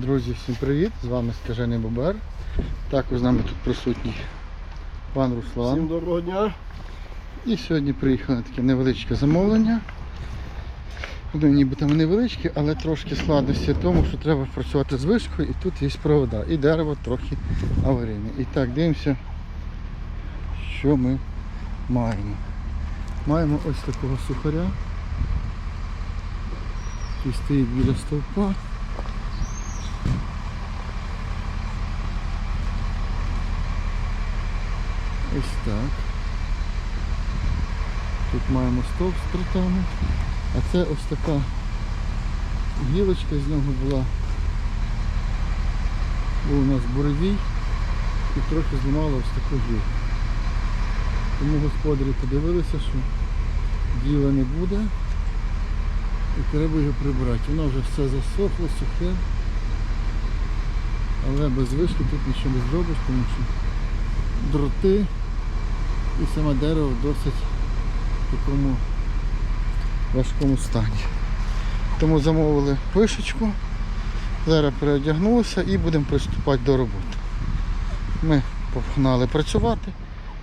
Друзі, всім привіт! З вами Скажений Бобер. Також з нами тут присутній пан Руслан. Всім доброго дня. І сьогодні приїхало на таке невеличке замовлення. Ну, ніби там невеличке, але трошки складності в тому, що треба працювати з вишкою і тут є провода. І дерево трохи аварійне. І так, дивимося, що ми маємо. Маємо ось такого сухаря. Який стоїть біля стовпа. Ось так. Тут маємо стовп з прутами. А це ось така гілочка з нього була. Був у нас буревій і трохи зламала ось таку гілку. Тому господарі подивилися, що діла не буде і треба його прибрати. Воно вже все засохло, сухе. Але без вишки тут нічого не зробиш, тому що дроти і саме дерево в досить такому важкому стані. Тому замовили вишечку, зараз переодягнулися і будемо приступати до роботи. Ми погнали працювати,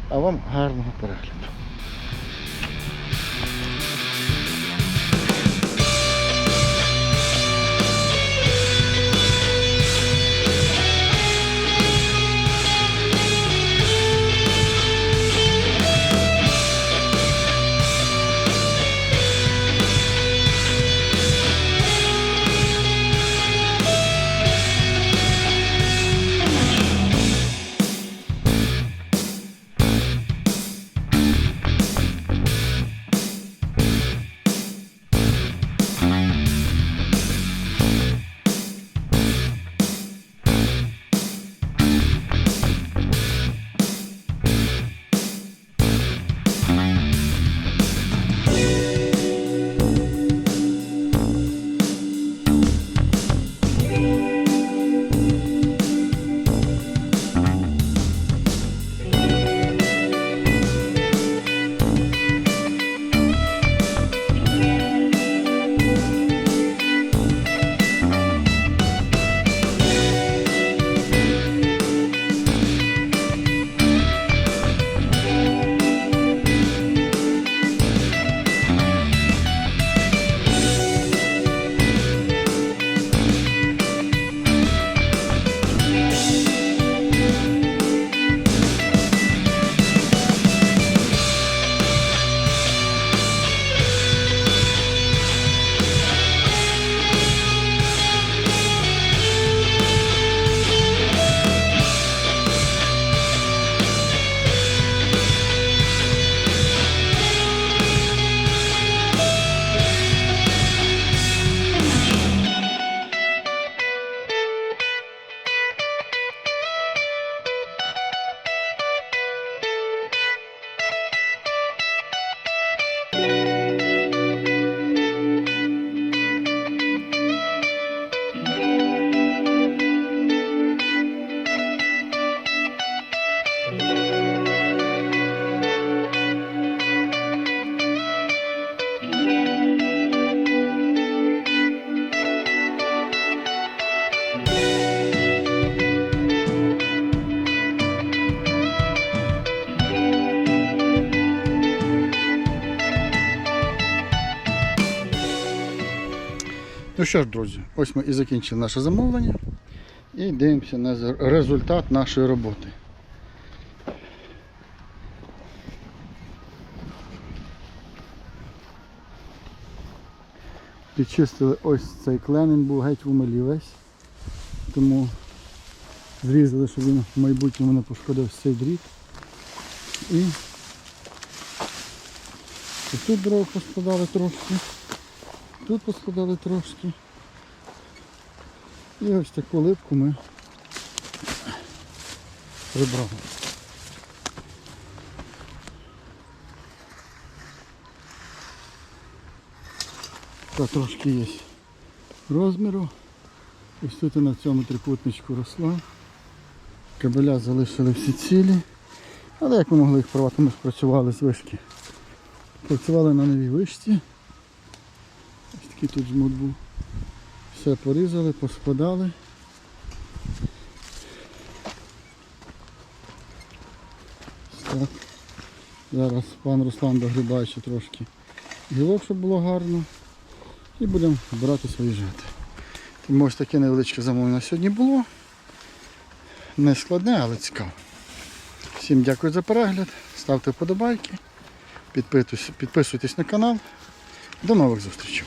а вам гарного перегляду. Що ж, друзі, ось ми і закінчили наше замовлення. І дивимося на результат нашої роботи. Підчистили ось цей кленин, був геть в умилі весь. Тому зрізали, щоб він в майбутньому не пошкодив цей дріт. І тут дров поскладали трошки. Тут поскладали трошки. І ось таку липку ми прибрали. Та трошки є розміру. Ось тут на цьому трикутничку росла. Кабеля залишили всі цілі. Але як ми могли їх порвати, ми ж працювали з вишки. Працювали на новій вишці. Ось такий тут жмут був. Все порізали, поспадали. Так. Зараз пан Руслан догрібає ще трошки гілок, щоб було гарно. І будемо братись виїжджати. Тому ось таке невеличке замовлення сьогодні було. Не складне, але цікаво. Всім дякую за перегляд, ставте вподобайки, підписуйтесь на канал. До нових зустрічей!